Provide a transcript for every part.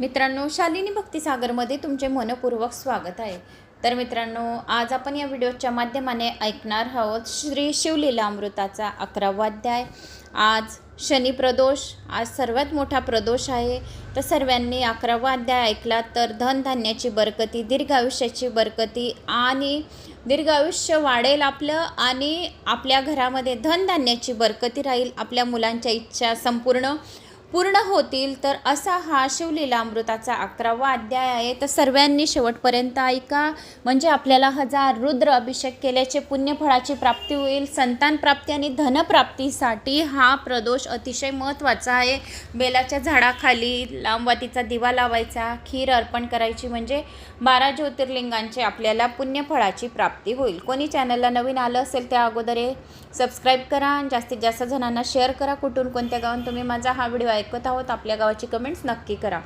मित्रांनो शालिनी भक्तिसागरमध्ये तुमचे मनपूर्वक स्वागत आहे. तर मित्रांनो आज आपण या व्हिडिओच्या माध्यमाने ऐकणार आहोत श्री शिवलीला अमृताचा अकरावा अध्याय. आज शनी प्रदोष आज सर्वात मोठा प्रदोष आहे. तर सर्वांनी अकरावा अध्याय ऐकला तर धनधान्याची बरकती दीर्घ आयुष्याची बरकती आणि दीर्घ आयुष्य वाढेल आपलं आणि आपल्या घरामध्ये धनधान्याची बरकती राहील आपल्या मुलांच्या इच्छा संपूर्ण. पूर्ण होतील तर असा हा शिवलीला अमृताचा अकरावा अध्याय आहे. तर सर्वांनी शेवटपर्यंत ऐका. म्हणजे आपल्याला हजार रुद्र अभिषेक केल्याचे पुण्यफळाची प्राप्ती होईल. संतान प्राप्ती आणि धनप्राप्तीसाठी हा प्रदोष अतिशय महत्त्वाचा आहे. बेलाच्या झाडाखाली लांबवातीचा दिवा लावायचा खीर अर्पण करायची म्हणजे बारा ज्योतिर्लिंगांचे आपल्याला पुण्यफळाची प्राप्ती होईल. कोणी चॅनलला नवीन आलं असेल त्या अगोदर सबस्क्राईब करा आणि जास्तीत जास्त जणांना शेअर करा. कुठून कोणत्या गावात तुम्ही माझा हा व्हिडिओ ऐकत आहोत आपल्या गावाची कमेंट्स नक्की करा.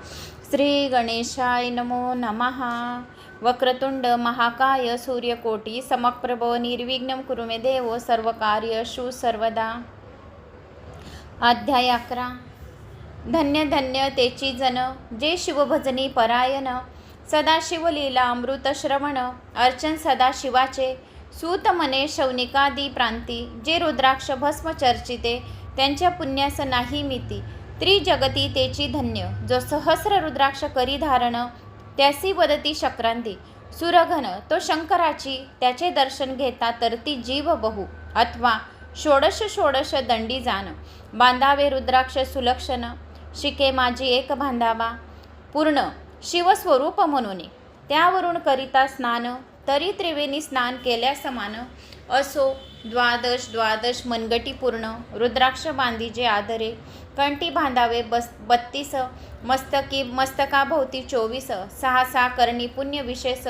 श्री गणेशाय नमो नमहा वक्रतुंड महाकाय सूर्यकोटी समप्रभ निर्विघ्न कुरुमे देव. सर्व कार्य शु सर्वदा. अध्याय अकरा. धन्य धन्य तेची जन जे शिवभजनी परायण. सदाशिव लीला अमृत श्रवण. अर्चन सदाशिवाचे. सूत मने शौनिकादी प्रांती जे रुद्राक्ष भस्म चर्चिते त्यांच्या पुण्यास नाही मिती. त्रिजगती तेची धन्य जो सहस्र रुद्राक्ष करी धारण त्यासी वदती शक्रांती. सुरघन तो शंकराची त्याचे दर्शन घेता तर ती जीव बहु अथवा षोडश षोडश दंडी जाण. बांधावे रुद्राक्ष सुलक्षण शिके माझी एक बांधावा. पूर्ण शिवस्वरूप म्हणून. त्यावरून करिता स्नान तरी त्रिवेणी स्नान केल्या समान. असो द्वादश द्वादश मनगटी पूर्ण रुद्राक्ष बांधीजे आदरे. कंठी बांधावे बस बत्तीस मस्तकी मस्तकाभोवती चोवीस सहा सहा करणी पुण्य विशेष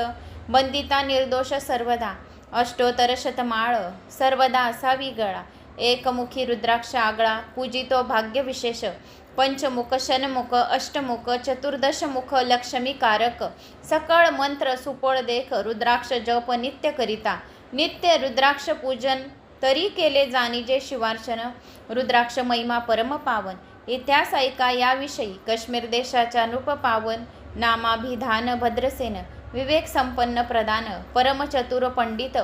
बंदिता निर्दोष सर्वदा अष्टोत्तर शतमाळ सर्वदा असावी गळा एकमुखी रुद्राक्ष आगळा पूजितो भाग्य विशेष पंचमुख शनमुख अष्टमुख चतुर्दशमुख लक्ष्मीकारक सकळ मंत्र सुपळ देख रुद्राक्ष जप नित्य करिता नित्य रुद्राक्ष पूजन तरी केले जाणीजे शिवार्चन रुद्राक्ष महिमा परम पावन. इतिहास ऐका याविषयी. काश्मीर देशाच्या नृपपावन नामाभिधान भद्रसेन विवेक संपन्न प्रदान परमचतुर पंडित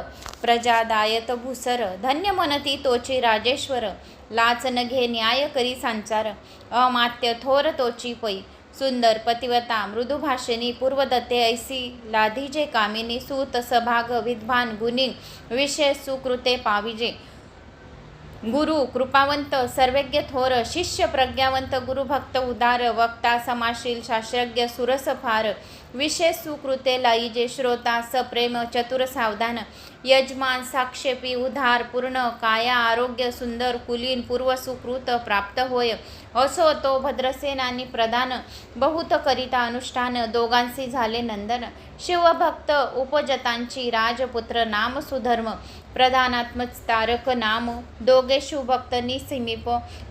प्रजादायत भूसर धन्य मनती तोची राजेश्वर लाचन घे न्याय करी संचार अमात्य थोर तोची पै सुंदर पतिवता मृदुभाषिणी पूर्वदत्ते ऐसी लाधीजे कामिनी सूत सभाग विद्वान गुणी विशेष सुकृते पाविजे. गुरु कृपावंत सर्वज्ञ थोर शिष्य प्रज्ञावंत गुरुभक्त उदार वक्ता समाशील शास्त्रज्ञ सुरस विशेष सुकृते जे श्रोता सप्रेम चतुर सावधान. यजमान साक्षेपी उधार पूर्ण काया आरोग्य सुंदर कुलीन पूर्व सुकृत प्राप्त होय. असो तो भद्रसेनानी प्रदान प्रधान बहुत करिता अनुष्ठान दोघांशी झाले नंदन. शिवभक्त उपजतांची राजपुत्र नाम सुधर्म. प्रधानात्म तारक नाम दोघे शिवभक्त निसमीप.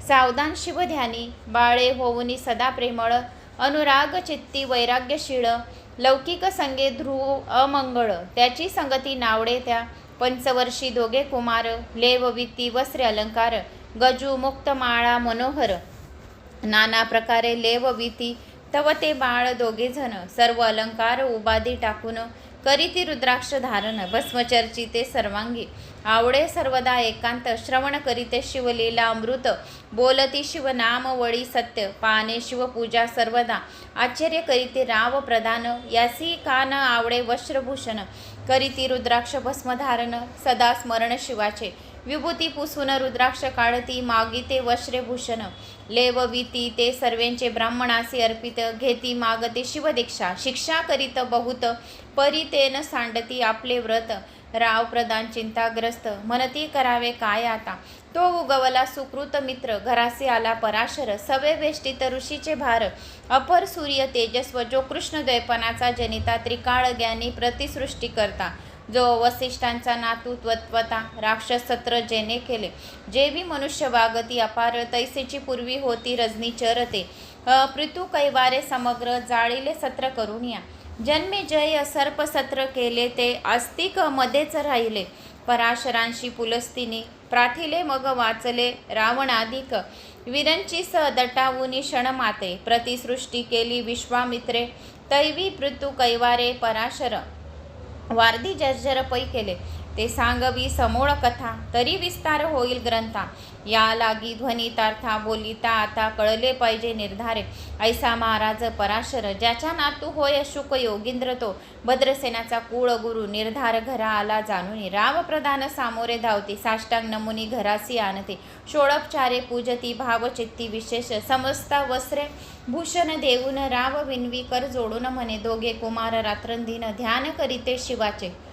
सावधान शिवध्यानी बाळे होऊनी सदा प्रेमळ. अनुराग चित्ती वैराग्यशीळ लौकिक संगे ध्रुव अमंगळ त्याची संगती नावडे त्या पंचवर्षी दोघे कुमार लेवविती वस्त्र अलंकार गजू मुक्त माळा मनोहर. नाना प्रकारे लेवविती तव ते बाळ दोघे जण सर्व अलंकार उबादी टाकून करीती रुद्राक्ष धारण भस्मचर्ची ते सर्वांगी. आवडे सर्वदा एकांत श्रवण करीते शिवलीला अमृत. बोलती शिवनाम वळी सत्य पाने शिवपूजा सर्वदा. आश्चर्य करीते राव प्रधान यासी कान आवडे वस्त्रभूषण. करीती रुद्राक्ष भस्मधारण सदा स्मरण शिवाचे. विभूती पुसून रुद्राक्ष काढती मागिते वस्त्रभूषण. लेवविती ते सर्वेंचे ब्राह्मणासी अर्पित घेती मागते शिवदीक्षा. शिक्षा करीत बहुत परितेन सांडती आपले व्रत. राव प्रधान चिंताग्रस्त मनती करावे काय आता तो उगवला सुकृत मित्र घरासी आला पराशर सवे वेष्टीत ऋषीचे भार अपर सूर्य तेजस्व जो कृष्ण जनिता त्रिकाळ ज्ञानी प्रतिसृष्टी करता जो वसिष्ठांचा नातू त्वत्वता राक्षस सत्र जेने केले जेवी मनुष्य वागती अपार तैसेची पूर्वी होती रजनी चरते पृथू कैवारे समग्र जाळीले सत्र करून या जन्मे जय सर्पसत्र केले ते आस्तिक मध्येच राहिले. पराशरांशी पुलस्तिनी प्राथिले मग वाचले रावणाधिक विरंची स दटावुनी क्षणमाते प्रतिसृष्टी केली विश्वामित्रे. तैवी पृथू कैवारे पराशर. वारदी जर्जर पै केले. ते सांगवी समोळ कथा तरी विस्तार होईल ग्रंथा. या लागी ध्वनितार्था बोलिता आता कळले पाहिजे निर्धारे. ऐसा महाराज पराशर ज्याच्या नातू होय शुक योगिंद्र तो. भद्रसेनाचा कुळगुरु निर्धार घरा आला जाणून राव प्रधान सामोरे धावती. साष्टांग नमुनी घरासी आणते. षोळपचारे पूजती भावचित्ती विशेष समस्ता वस्त्रे भूषण देऊन राव विनवी कर जोडून म्हणे दोघे कुमार रात्रंदिन ध्यान करीते शिवाचे.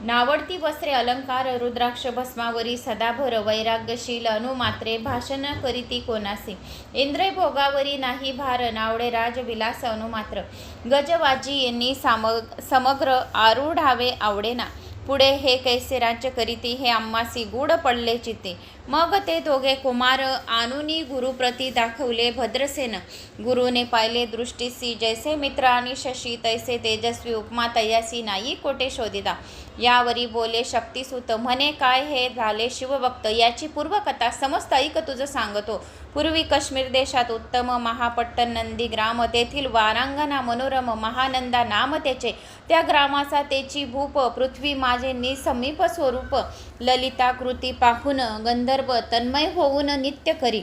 नावडती वस्त्रे अलंकार रुद्राक्ष भस्मावरी सदाभर वैराग्यशील अनुमात्रे भाषण करीती कोणासी इंद्रे भोगावरी नाही भार नावडे राज विलास अनुमात्र. गजवाजी यांनी साम समग्र आरूढावे आवडेना. पुढे हे कैसे राज्य करीती? हे आम्हासी गूढ पडले चित्ते मग ते दोघे कुमार आनुनी गुरुप्रती दाखवले भद्रसेन. गुरुने पाहिले दृष्टीसी जैसे मित्र आणि शशी तैसे तेजस्वी उपमा तयासी नाही कोटे शोधिता. यावरी बोले शक्तिसुत म्हणे काय हे झाले शिवभक्त? याची पूर्वकथा समस्त ऐक तुझं सांगतो. पूर्वी काश्मीर देशात उत्तम महापट्टन नंदी ग्राम तेथील वारांगणा मनोरम महानंदा नाम त्याचे. त्या ग्रामाचा तेची भूप पृथ्वी माझे निसमीप स्वरूप. ललिता कृती पाहून गंध संदर्भ तन्मय होऊन नित्य करी.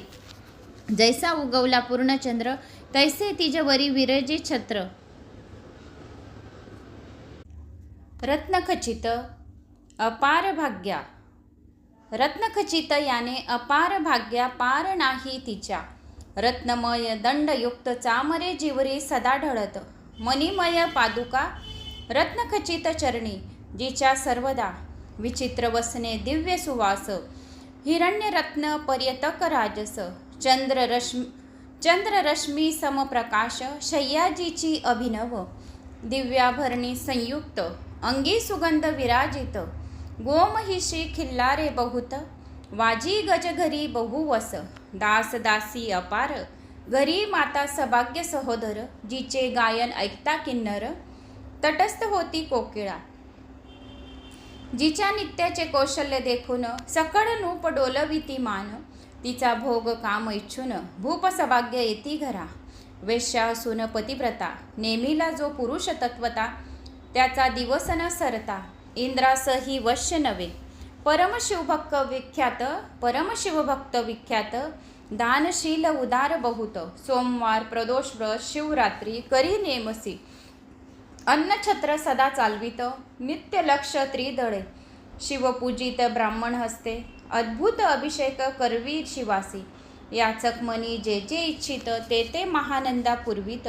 जैसा उगवला पूर्णचंद्र तैसे तिजवरी विरजी छत्र. रत्नखचित अपार भाग्या. रत्नखचित याने अपार भाग्या पार नाही तिच्या. रत्नमय दंडयुक्त चामरे जिवरी सदा ढळत. मणिमय पादुका रत्नखचित चरणी जिच्या सर्वदा विचित्र वसने दिव्य सुवास. हिरण्यरत्न पर्यतक राजस. चंद्ररश्मी चंद्ररश्मी समप्रकाश शय्याजीची अभिनव दिव्याभरणी संयुक्त अंगी सुगंध विराजित गोमहिषी खिल्लारे बहुत वाजी गज घरी बहुवस दासदासी अपार घरी माता सभाग्य सहोदर जिचे गायन ऐकता किन्नर तटस्थ होती कोकिळा जिच्या नित्याचे कौशल्य देखून सकळ नूप डोलविती मान तिचा भोग काम इच्छून भूप सभाग्य येती घरा. वेश्या असून पतिव्रता नेमीला जो पुरुष तत्वता त्याचा दिवस न सरता इंद्रासही वश्य नव्हे. परमशिवभक्त विख्यात परमशिवभक्त विख्यात दानशील उदार बहुत सोमवार प्रदोष व्रत शिवरात्री करी नेमसी. अन्नछत्र सदा चालवित नित्य लक्ष त्रिदळे. शिवपूजित ब्राह्मण हस्ते अद्भुत अभिषेक करवी शिवासी. याचक मनी जे जे इच्छित ते ते महानंदा पुरवित.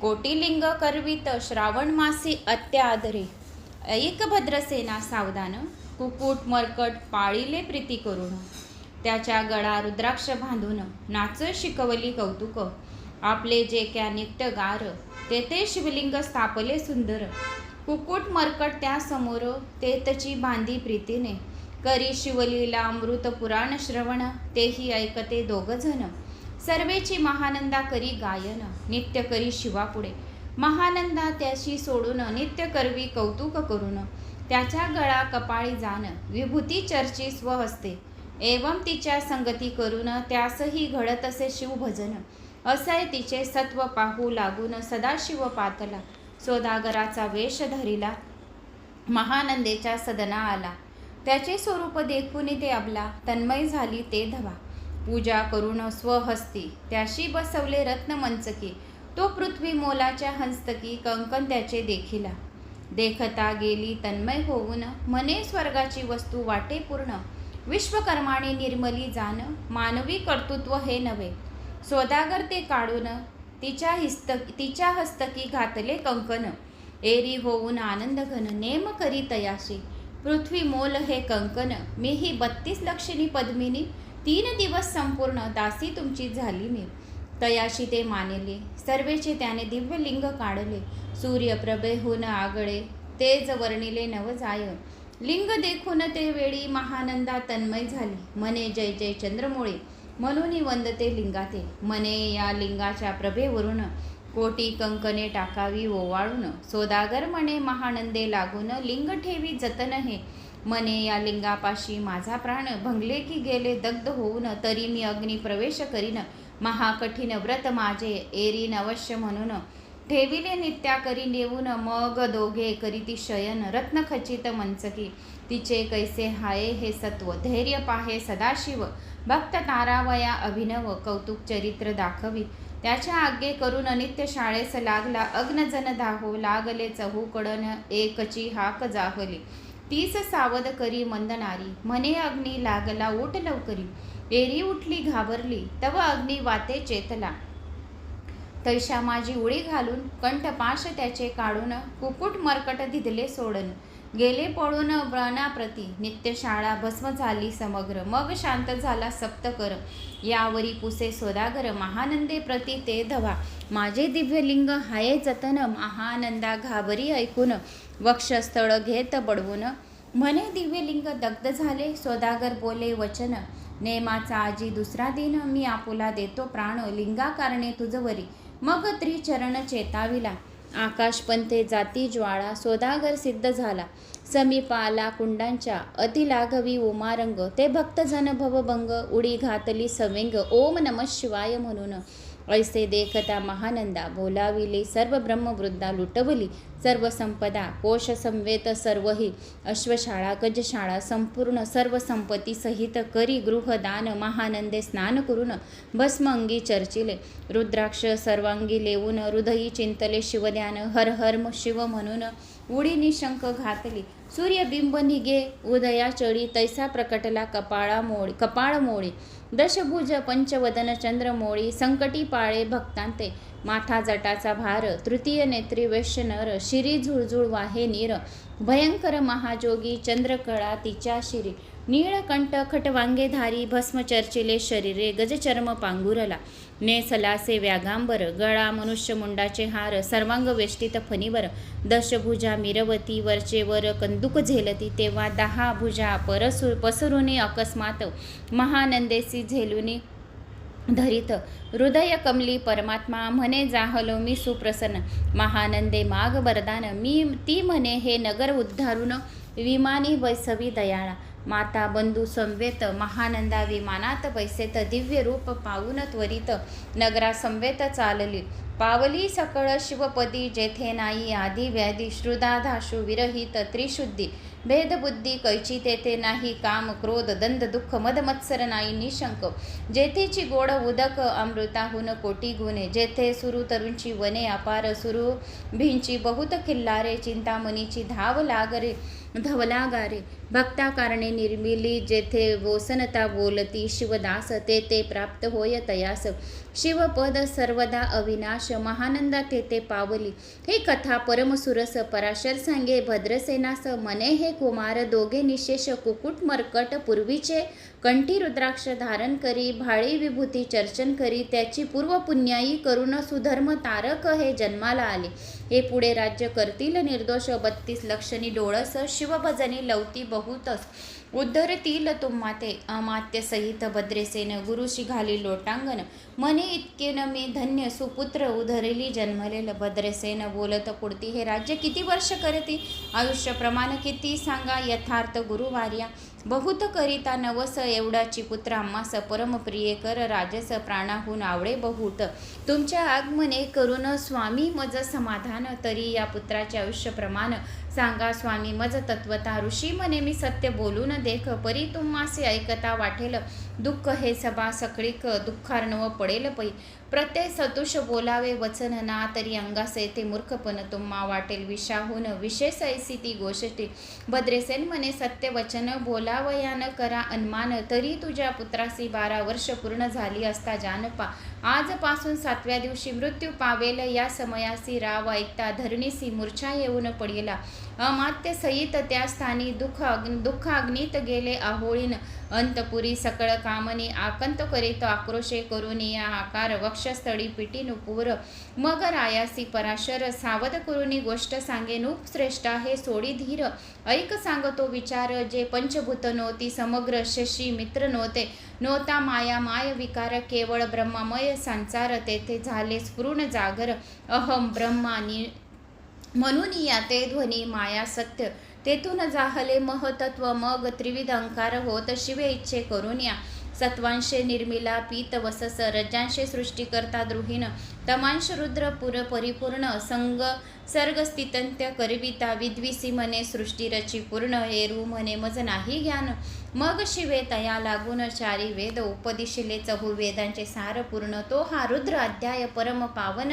कोटिलिंग करवित श्रावण मासी अत्यादरे. ऐक भद्रसेना सावधान कुकुट मरकट पाळीले प्रीती करून. त्याच्या गळा रुद्राक्ष बांधून नाच शिकवली कौतुक. आपले जे क्या नित्य गार तेथे शिवलिंग स्थापले सुंदर. कुकुट मरकट त्यासमोर तेतची बांधी प्रीतीने. करी शिवलीला अमृत पुराण श्रवण तेही ऐकते दोघजण. सर्वेची महानंदा करी गायन नित्य करी शिवापुढे. महानंदा त्याशी सोडून नित्य करवी कौतुक करून. त्याच्या गळा कपाळी जाण विभूती चर्ची स्वहस्ते एवं तिच्या संगती करून त्यासही घडत असे शिवभजन. असाय तिचे सत्व पाहू लागून सदाशिव पातला. सोदागराचा वेश धरिला. महानंदेच्या सदना आला. त्याचे स्वरूप देखून ते अबला. तन्मय झाली ते धवा. पूजा करून स्वहस्ती. त्याशी बसवले रत्नमंचकी. तो पृथ्वी मोलाच्या हंस्तकी कंकन त्याचे देखिला. देखता गेली तन्मय होऊन. मने स्वर्गाची वस्तू वाटे पूर्ण विश्वकर्माने निर्मली जाण मानवी कर्तृत्व हे नव्हे. सोदागर ते काढून तिच्या हिस्त तिच्या हस्तकी घातले कंकण. एरी होऊन आनंद घन नेम करी तयाशी पृथ्वी मोल हे कंकण. मी ही बत्तीस लक्षणी पद्मिनी. तीन दिवस संपूर्ण दासी तुमची झाली मी. तयाशी ते मानिले. सर्वेचे त्याने दिव्य लिंग काढले सूर्यप्रभेहून आगळे. तेज वर्णिले नवजाय लिंग देखून ते वेळी महानंदा तन्मय झाली. मने जय जय चंद्रमोळे. म्हणून वंदते लिंगाते. मने या लिंगाच्या प्रभेवरून कोटी कंकणे टाकावी ओवाळून सोदागर मने महानंदे लागून लिंग ठेवी जतन हे. मने या लिंगापाशी माझा प्राण भंगले की गेले दग्ध होऊन तरी मी अग्नी प्रवेश करीन. महाकठीण व्रत माझे एरीन अवश्य म्हणून. ठेविले नित्या करी नेऊन मग दोघे करीती शयन. रत्नखचित मंचकी तिचे कैसे हाये हे सत्व. धैर्य पाहे सदाशिव. भक्त तारावया अभिनव कौतुक चरित्र दाखवी त्याच्या आज्ञे करून अनित्य शाळेस लागला. अग्नजन दाहो लागले चहूकडन एकची हाक जाहली. तीस सावध करी मंदनारी म्हणे अग्नी लागला उठ लवकरी. एरी उठली घाबरली. तव अग्नी वाते चेतला. तैशा माझी उडी घालून कंठपाश त्याचे काढून कुकुट मरकट धिदले सोडन. गेले पळून व्रणाप्रती नित्यशाळा भस्म झाली समग्र. मग शांत झाला सप्तकर. यावरी पुसे सोदागर. महानंदे प्रती ते धवा. माझे दिव्यलिंग हाये जतन. महानंदा घाबरी ऐकून. वक्षस्थळ घेत बडवून. म्हणे दिव्यलिंग दग्ध झाले. सोदागर बोले वचन. नेमाचा आजी दुसरा दिन. मी आपुला देतो प्राण. लिंगा कारणे तुझवरी. मग त्रिचरण चेताविला. आकाशपंथे जाती ज्वाळा सोदागर सिद्ध झाला. समीपाला कुंडांच्या अतिलाघवी उमारंग ते भक्तजन भवभंग उडी घातली सविंग. ओम नम शिवाय म्हणून. ऐसे देखता महानंदा बोलाविली सर्व ब्रह्मवृद्धा लुटवली सर्व संपदा कोश संवेत सर्वही अश्वशाळा गजशाळा संपूर्ण सर्व संपत्ती सहित करी गृहदान महानंदे स्नान करून भस्म अंगी चर्चिले. रुद्राक्ष सर्वांगी लेवून हृदयी चिंतले शिवध्यान हर हर शिव म्हणून उडी निशंक घातली. सूर्यबिंब निघे उदया चढी तैसा प्रकटला कपाळा मोळी कपाळ मोळी दशभुज पंचवदन चंद्रमोळी संकटी पाळे भक्तांते माथा जटाचा भार तृतीय नेत्री वैश्य नर शिरी झुळझुळ वाहे नीर भयंकर महाजोगी चंद्रकळा तिच्या शिरी. नीळकंठ खटवांगेधारी भस्म चर्चिले शरीरे गजचर्म पांघुरला नेसलासे व्यागांबर गळा मनुष्यमुंडाचे हार सर्वांग वेष्टित फणीवर. दशभुजा मिरवती वरचे वर कंदुक झेलती तेव्हा दहा भुजा परसु पसरुनी अकस्मात. महानंदेसी झेलुनी धरित हृदय कमली परमात्मा म्हणे जाहलो मी सुप्रसन्न. महानंदे माग वरदान मी ती म्हणे हे नगर उद्धारून. विमानी वैसवी दयाळा. माता बंधू संवेत महानंदा विमानात बैसेत दिव्य रूप पाहून त्वरित नगरा संवेत चालली. पावली सकळ शिवपदी जेथे नाही आधी व्याधी श्रुदाधाशु विरहित त्रिशुद्धी. भेदबुद्धी कैची तेथे नाही काम क्रोध दंद दुःख मद मत्सर नाही निशंक. जेथेची गोड उदक अमृताहून कोटी गुणे जेथे सुरू तरुणची वने अपार सुरू भिंची बहुत खिल्लारे चिंतामणीची धाव लागरे धवलागारे. भक्ता कारणे निर्मिली जेथे वोसनता बोलती शिवदास ते ते प्राप्त होय तयास. शिवपद सर्वदा अविनाश महानंदा तेथे पावली. हे कथा परमसुरस पराशर सांगे भद्रसेनास मने हे कुमार दोघे निशेष कुकुट मरकट पूर्वीचे कंठी रुद्राक्ष धारण करी भाळी विभूती चर्चन करी त्याची पूर्व पुण्याई करून सुधर्म तारक हे जन्माला आले. हे पुढे राज्य करतील निर्दोष बत्तीस लक्षणी डोळस शिवभजनी लवती बहु बहुतस उद्धरतील तुम्हाते अमात्य सहित भद्रेसेन गुरुशी घाली लोटांगण. मने इतके न मी धन्य सुपुत्र उधरली जन्मलेलं भद्रेसेन बोलत पुढती हे राज्य किती वर्ष करते? आयुष्य प्रमाण किती? सांगा यथार्थ गुरुवार्या. बहुत करिता नवस एवढाची पुत्र आम्हास परमप्रिय कर राजस प्राणाहून आवडे बहुत. तुमच्या आगमने करून स्वामी मज समाधान तरी या पुत्राचे आयुष्य प्रमाण सांगा स्वामी मज तत्वता ऋषी म्हणे मी सत्य बोलून देख परी तुम्हासे ऐकता वाटेल. दुःख हे सभा सकळीक दुःखार्णव पडेल पै प्रत्यय सतुष बोलावे वचन ना तरी अंगास येथे मूर्खपण. तुम्हा वाटेल विषाहून विशेष ऐसी ती गोष्टी. भद्रेसेन म्हणे सत्य वचन बोलावयान करा अनमान. तरी तुझ्या पुत्रासी बारा वर्ष पूर्ण झाली असता जानपा. आजपासून सातव्या दिवशी मृत्यू पावेल. या समयासी राव ऐकता धरणीसी मूर्छा येऊन पडेला. अमात्य सहित त्या स्थानी दुःख अग्न दुःख अग्नीत गेले आहोळीन. अंतपुरी सकळ कामनी आकंत करीत आक्रोशे करून या आकार वक्षस्थळी पिटी नुपूर. मग रायासी पराशर सावध करुनी गोष्ट सांगे नूप श्रेष्ठ हे सोडी धीर. ऐक सांगतो विचार जे पंचभूत नव्हती समग्र शशी मित्र नव्हते नव्हता माया माय विकार केवळ ब्रह्मामय संसार तेथे झाले स्फुरण जागर. अहम ब्रह्मानी म्हणून या ते ध्वनी माया सत्य. तेथून जाहले महतत्व मग त्रिविध अंकार होत शिवे इच्छे करून या. सत्वांशे निर्मिला पीत वसस रज्जांशे सृष्टीकर्ता द्रुहीन तमांश रुद्र पुर परिपूर्ण संग सर्ग स्थितंत्य करविता. विद्विसी मने सृष्टी रची पूर्ण एरू म्हणे मज नाही ज्ञान. मग शिवे तया लागून चारी वेद उपदिशिले चहू वेदांचे सार पूर्ण. तो हा रुद्र अध्याय परम पावन.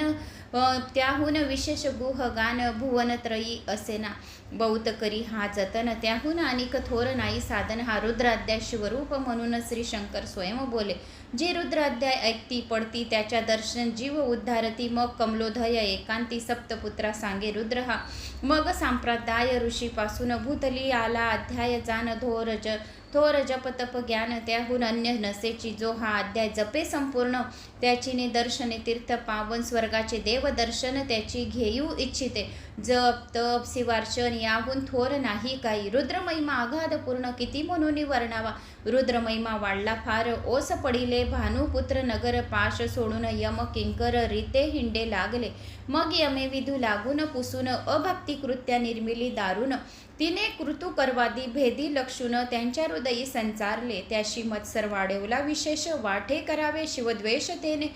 त्याहून विशेष गुह गान भुवनत्रयी असेना. बौत करी हा जतन त्याहून अनेक थोर नाही साधन हा रुद्राध्याय शिवरूप म्हणून श्री शंकर स्वयं बोले. जे रुद्राध्याय ऐकती पडती त्याच्या दर्शन जीव उद्धारती मग कमलोधय एकांती सप्तपुत्रा सांगे रुद्र हा. मग सांप्रदाय ऋषीपासून भूतली आला अध्याय जान धोर ज थोर जप तप ज्ञान त्याहून अन्य नसेची जो हा अध्याय जपे संपूर्ण त्याची दर्शने तीर्थ पावन स्वर्गाचे देव दर्शन त्याची घेऊ इच्छिते. जप तप शिवार्चन याहून थोर नाही काही. रुद्रमहिमा अगाध पूर्ण किती म्हणून वर्णावा. रुद्रमहिमा वाढला फार ओस पडिले. भानुपुत्र नगर पाश सोडून यम किंकर रीते हिंडे लागले. मग यमे विधू लागून पुसून अभक्ती कृत्या निर्मिली दारुण. तिने कृतू करवादी भेदी लक्षून त्यांच्या हृदयी संचारले. त्याशी मत्सर वाढवला. विशेष वाठे करावे शिवद्वेष तेने.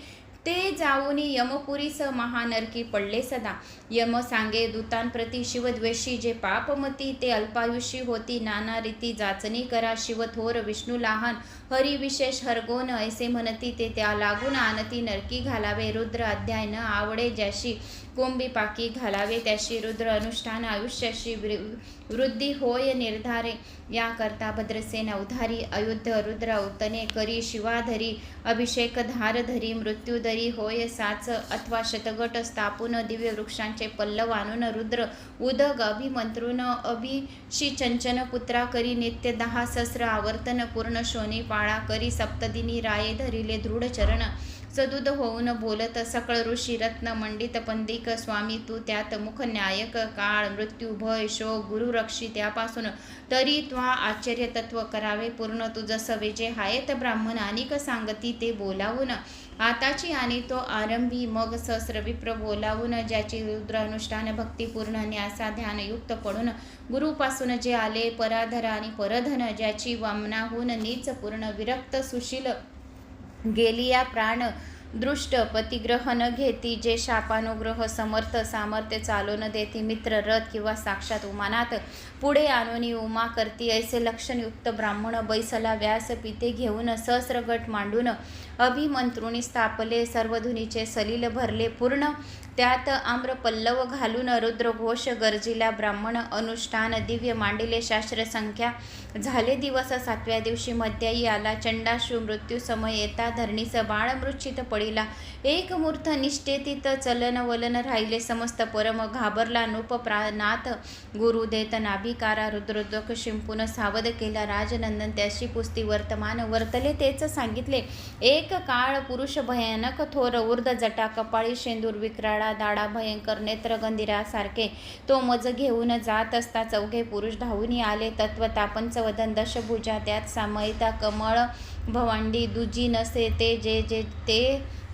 ते जाऊन यमपुरीस महानरकी पडले सदा. यम सांगे दूतांप्रती शिवद्वेषी जे पापमती ते अल्पायुषी होती. नाना रीती जाचणी करा शिवथोर विष्णू लहान. हरिविशेष हरगोन ऐसे म्हणती ते त्या लागून आणती नरकी घालावे. रुद्र अध्याय न आवडे ज्याशी कुंभी पाकी घालावे त्याशी रुद्र अनुष्ठान आयुष्याशी वृद्धी होय निर्धारे. याकरता भद्रसेन उधारी अयुद्ध रुद्र उतने करी शिवाधरी अभिषेक धारधरी मृत्यूधरी होय साच अथवा शतगट स्थापून दिव्य वृक्षांचे पल्लव आणून रुद्र उदग अभिमंत्रून अभिषी चंचन पुत्रा करी नित्य दहा सहस्र आवर्तन पूर्ण शोनी पाळा करी सप्तदिनी राये धरिले दृढ चरण सदुद होऊन बोलत सकळ ऋषी रत्न मंडित पंडिक स्वामी तू त्यात मुख न्यायक काळ मृत्यू भय शोक गुरु रक्षी त्यापासून तरी त्वा आश्चर्य तत्व करावे पूर्ण तू जसं विजय हायत ब्राह्मण अनेक सांगती ते बोलावून आताची आणि तो आरंभी मग सहस्र विप्र बोलावून ज्याची रुद्र अनुष्ठान भक्तिपूर्ण न्यासा ध्यानयुक्त पडून गुरुपासून जे आले पराधर आणि परधन ज्याची वामनाहून नीच पूर्ण विरक्त सुशील गेली या प्राण दृष्ट पतिग्रह न घेती जे शापानुग्रह समर्थ सामर्थ्य चालवून देती मित्र रथ किंवा साक्षात उमानात पुढे आणून उमा करती ऐसे लक्षणयुक्त ब्राह्मण बैसला व्यास पिते घेऊन सहस्रगट मांडून अभिमंत्रुणी स्थापले सर्वधुनीचे सलील भरले पूर्ण. त्यात आम्र पल्लव घालून रुद्रघोष गर्जिला ब्राह्मण अनुष्ठान दिव्य मांडिले शास्त्र संख्या. झाले दिवस सातव्या दिवशी मध्यायी आला चंडाशु मृत्यू समय येता धरणीस बाळ मृच्छित पडिला. एक मूर्त निष्ठेतीत चलन वलन राहिले समस्त परम घाबरला नूप प्रानात गुरु देत नाभिकारा रुद्रोदक शिंपून सावध केला. राजनंदन त्याशी पुस्ती वर्तमान वर्तले तेच सांगितले. एक एक काळ पुरुष भयानक थोर ऊर्ध जटा कपाळी शेंदूर विक्राळा दाडा भयंकर नेत्र गंधिरासारखे तो मज घेऊन जात असता चौघे पुरुष धावून आले. तत्व तापंचवदन दशभुजा त्यात सामयिता कमळ भवांडी दुजी नसे ते जे जे ते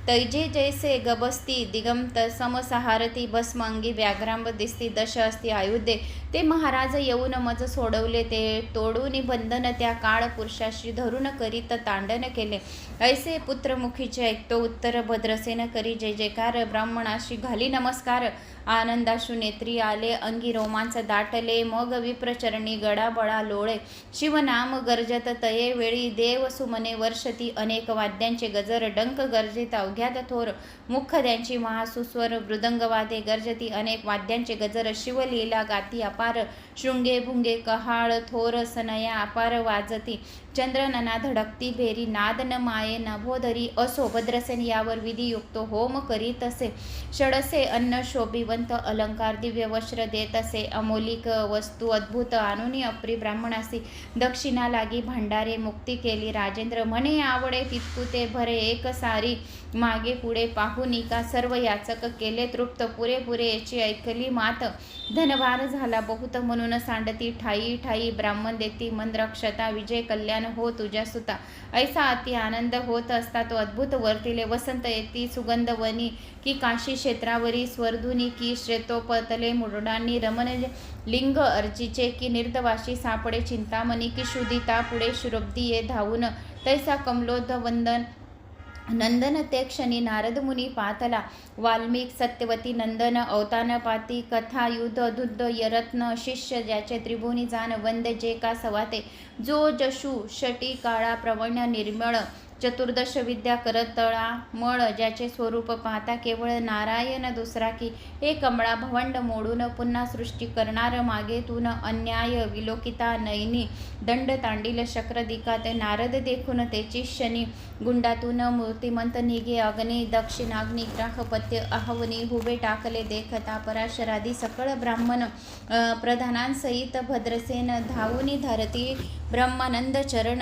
तैजे जैसे गबस्ती दिगंत समसहारती भस्म अंगी व्याघ्रांब दिसती दश असती आयुधे. ते महाराज येऊन मज सोडवले ते तोडून बंधन त्या काळ पुरुषाशी धरून करीत तांडन केले. ऐसे पुत्रमुखीचे ऐकतो उत्तर भद्रसेन करी जय जयकार ब्राह्मणाशी घाली नमस्कार. आनंदाशु नेत्री आले अंगी रोमांच दाटले मग विप्रचरणी गडाबळा लोळे. शिवनाम गर्जत तये वेळी देव सुमने वर्षती अनेक वाद्यांचे गजर डंक गर्जित अवघ्यात थोर मुख्य महासुस्वर मृदंगवादे गर्जती अनेक वाद्यांचे गजर शिवलीला गाती अपार शृंगे भुंगे कहाळ थोर सनया अपार वाजती चंद्रनना धडकती भेरी नाद न माये नभोधरी असो भद्रसेन यावर विधियुक्त होम करीत असे षडसे अन्न शोभिवंत अलंकार दिव्य वस्त्र देत असे. अमोलिक वस्तू अद्भुत आणून अप्री ब्राह्मणासी. दक्षिणा लागी भांडारे मुक्ती केली. राजेंद्र म्हणे आवडे तितकुते भरे एक सारी. मागे पुढे पाहुनी का सर्व याचक केले तृप्त. पुरेपुरे याची ऐकली मात. धनवार झाला बहुत म्हणून सांडती. ठाई ठाई ब्राह्मण देती. मंद्रक्षता विजय कल्याण हो तुझ्या सुता ऐसा अति आनंद होत असता तो अद्भुत वर्तिले वसंत येती सुगंध वनी की काशी क्षेत्रावरी स्वर्धुनी की श्रेतोपतले मुरडांनी रमण लिंग अर्जीचे की निर्दवाशी सापडे चिंतामणी की शुदिता पुढे शुरब्दी ये धावून. तैसा कमलोद्ध वंदन नंदन ते क्षणी नारद मुनी पातला वाल्मिक सत्यवती नंदन अवतानपाती कथा युद्ध दुद्ध यरत्न शिष्य ज्याचे त्रिभुवनी जान वंद जे का सवाते जो जशू शटी काळा प्रवण निर्मळ चतुर्दश विद्या करतळा मळ ज्याचे स्वरूप पाहता केवळ नारायण दुसरा की हे कमळा भवंड मोडून पुन्हा सृष्टी करणार मागेतून अन्याय विलोकिता नयनी दंड तांडील शक्रदिकात नारद देखून तेची शनी. गुंडातून मूर्तिमंत निघे अग्नी दक्षिणाग्नी ग्राहपत्य अहवनी हुबे टाकले देखता पराशरादी सकळ ब्राह्मण प्रधानांसहित भद्रसेन धावुनी धरती ब्रह्मानंद चरण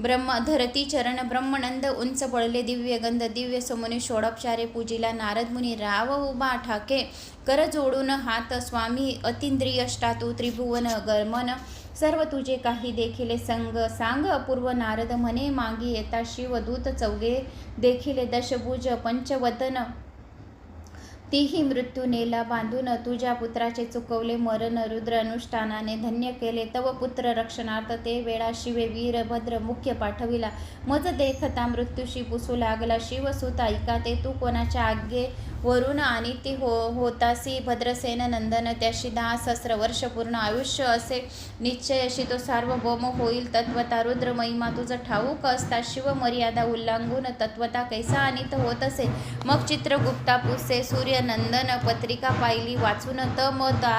ब्रह्म धरती चरण ब्रह्मनंद उंच पडले दिव्य गंध दिव्य समोनी षोडपचारे पूजिला नारद मुनी राव उभा ठाके कर जोडून हात स्वामी अतिंद्रियष्टातू त्रिभुवन गमन. सर्व तुझे काही देखिले संग सांग अपूर्व नारद म्हणे मागी येता शिवदूत चौगे देखिले दशभुज पंचवदन. तीही मृत्यू नेला बांधून तुझ्या पुत्राचे चुकवले मरण रुद्र अनुष्ठानाने धन्य केले. तव पुत्र रक्षणार्थ ते वेळा शिवे वीरभद्र मुख्य पाठविला. मज देखता मृत्यूशी पुसू लागला. शिवसुत ऐका ते तू कोणाच्या आज्ञे वरून आणि ती हो होतासी? भद्रसेन नंदन त्याशी दहा सहस्र वर्ष पूर्ण आयुष्य असे. निश्चय अशी तो सार्वभौम होईल. तत्वता रुद्र महिमा तुझं ठाऊक असता. शिव मर्यादा उल्लांघून तत्वता कैसा आणि होत असे? मग चित्रगुप्ता पुसे सूर्य नंदन पत्रिका पाहिली. वाचून त मता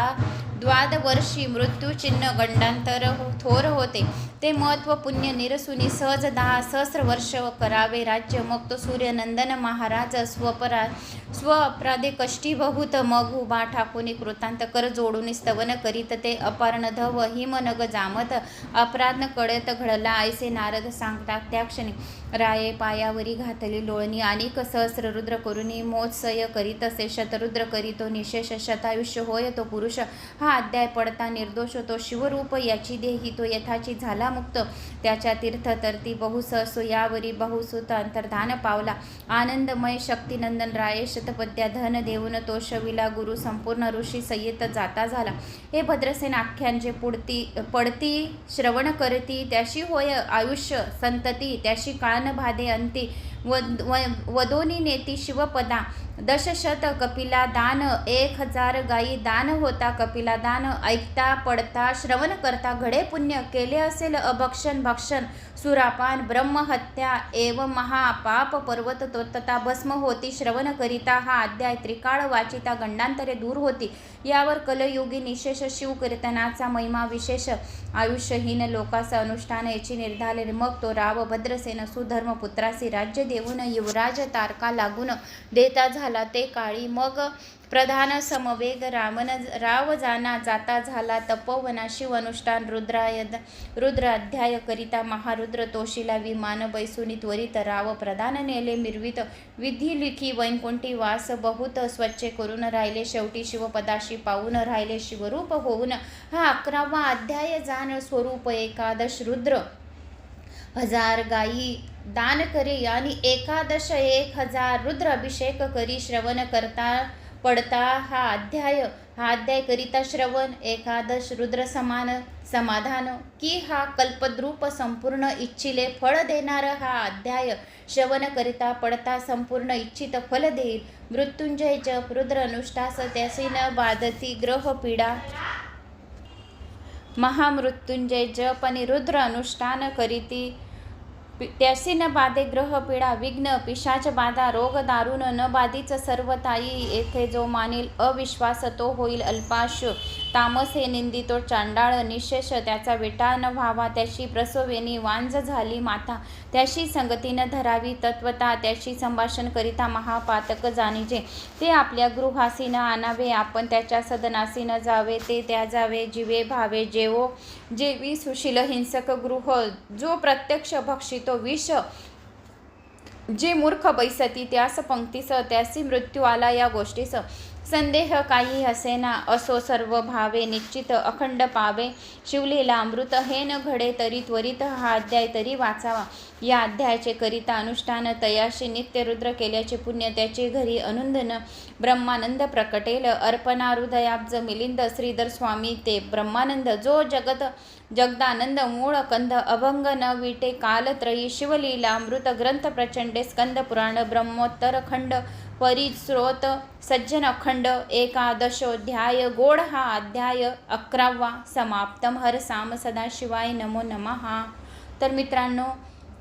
द्वादवर्षी मृत्यूचिन्ह गंडांतर हो- थोर होते. ते महत्त्व पुण्य निरसुनी सहज दहा सहस्र वर्ष करावे. राज्य मग तो सूर्यनंदन महाराज स्वपरा स्व अपराधे कष्टी मग उभा ठाकुनी कृतांत कर जोडून स्तवन करीत. ते अपारण धव हिमनग जामत अपराध कळत घडला. ऐसे नारद सांगतात त्या क्षणी राये पायावरी घातली लोळणी. अनेक सहस्र रुद्र करुणी मोत्सय करीत. असे शतरुद्र करीतो निशेष शतायुष्य होय तो पुरुष. हा अध्याय पडता निर्दोष तो शिवरूप याची देही तो यथाची झाला मुक्त त्याच्या तीर्थ तरती बहुसहसो यावरी बहुसुत अंतर्धान पावला. आनंदमय शक्तिनंदन राये शतपद्या धन देऊन तो शविला गुरु संपूर्ण ऋषी संयत जाता झाला. हे भद्रसेन आख्यान जे पुडती पडती श्रवण करती त्याशी होय आयुष्य संतती त्याशी कान बाधे अंती वद व- वदोनी नेती शिवपदा. दशशत कपिला दान एक हजार गायी दान होता. कपिला दान ऐकता पडता श्रवण करता घडे पुण्य केले असेल अभक्षण भक्षण. सुरापान ब्रह्महत्या एव महापाप पर्वत तोतता भस्म होती श्रवण करिता हा अध्याय त्रिकाळ वाचिता गंडांतरे दूर होती. यावर कलयुगी निशेष शिवकीर्तनाचा महिमा विशेष. आयुष्यहीन लोकास अनुष्ठान याची निर्धारले मग तो राव भद्रसेन सुधर्मपुत्रासी राज्य देऊन युवराज तारका लागून देता झाला ते काळी. मग प्रधान समवेग रामन राव जाना जाता झाला तपोवना शिव अनुष्ठान रुद्राय रुद्राध्याय करिता महारुद्र तोशिला विमान बैसुनी त्वरित राव प्रधान नेले मिरवित. विधी लिखी वैकुंठी वास बहुत स्वच्छ करून राहिले. शेवटी शिवपदाशी पाहून राहिले शिवरूप होऊन. हा अकरावा अध्याय जाण स्वरूप एकादश रुद्र हजार गायी दान करी आणि एकादश एक हजार रुद्र अभिषेक करी श्रवण करता पडता हा अध्याय हा अध्याय करिता श्रवण एकादश रुद्र समान समाधान. की हा कल्पद्रूप संपूर्ण इच्छिले फळ देणार हा अध्याय? श्रवण करिता पडता संपूर्ण इच्छित फल देईल. मृत्युंजय जप रुद्र अनुष्ठास त्यासी न बाधती ग्रह पीडा. महामृत्युंजय जप आणि रुद्र अनुष्ठान करीती. त्यासी न बाधे ग्रह पीडा विघ्न पिशाच बाधा रोग दारुण न बाधीच सर्वताई येथे जो मानील अविश्वास तो होईल अल्पाश. तामस हे निंदितो चांडाळ निशेष त्याचा विटा न व्हावा त्याशी प्रसोवेनी वांज झाली माता त्याशी संगतीनं धरावी तत्वता त्याशी संभाषण करिता महापातक जाणीजे. ते आपल्या गृहासी न आणावे आपण त्याच्या सदनासी न जावे ते त्या जावे जीवे भावे जेवो जेवी सुशील हिंसक गृह जो प्रत्यक्ष भक्षितो विष जे मूर्ख बैसती त्यास पंक्तीस त्यासी मृत्यू आला या गोष्टीस. संदेह काही असेना असो सर्व भावे निश्चित अखंड पावे. शिवलीला अमृत हे न घडे तरी त्वरित हा अध्याय तरी वाचावा. या अध्यायाचे करिता अनुष्ठान तयाशी नित्य रुद्र केल्याचे पुण्य त्याचे घरी अनुंदन. ब्रह्मानंद प्रकटेल अर्पणा हृदयाब्ज मिलिंद. श्रीधर स्वामी ते ब्रह्मानंद जो जगत जगदानंद मूळ कंद अभंग न विटे कालत्रयी. शिवलीला अमृत ग्रंथ प्रचंडे स्कंद पुराण ब्रह्मोत्तर खंड परिस्रोत सज्जन अखंड एकादशोध्याय गोड हा अध्याय अकरावा समाप्तम. हर साम सदाशिवाय नमो नमहा तर मित्रांनो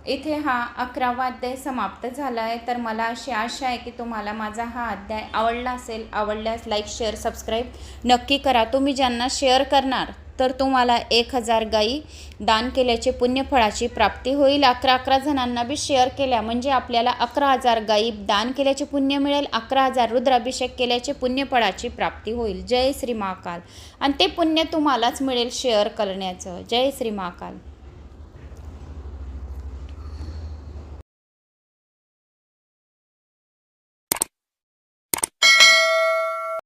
इथे हा अकरावा अध्याय समाप्त झाला आहे तर मला अशी आशा आहे की तुम्हाला माझा हा अध्याय आवडला असेल आवडल्यास लाईक शेअर सबस्क्राईब नक्की करा. तुम्ही ज्यांना शेअर करणार तर तुम्हाला एक हजार गाई दान केल्याचे पुण्यफळाची प्राप्ती होईल. अकरा अकरा जणांना बी शेअर केल्या. म्हणजे आपल्याला अकरा हजार गाई दान केल्याचे पुण्य मिळेल. अकरा हजार रुद्राभिषेक केल्याचे पुण्यफळाची प्राप्ती होईल. जय श्री महाकाल. आणि ते पुण्य तुम्हालाच मिळेल शेअर करण्याचं. जय श्री महाकाल.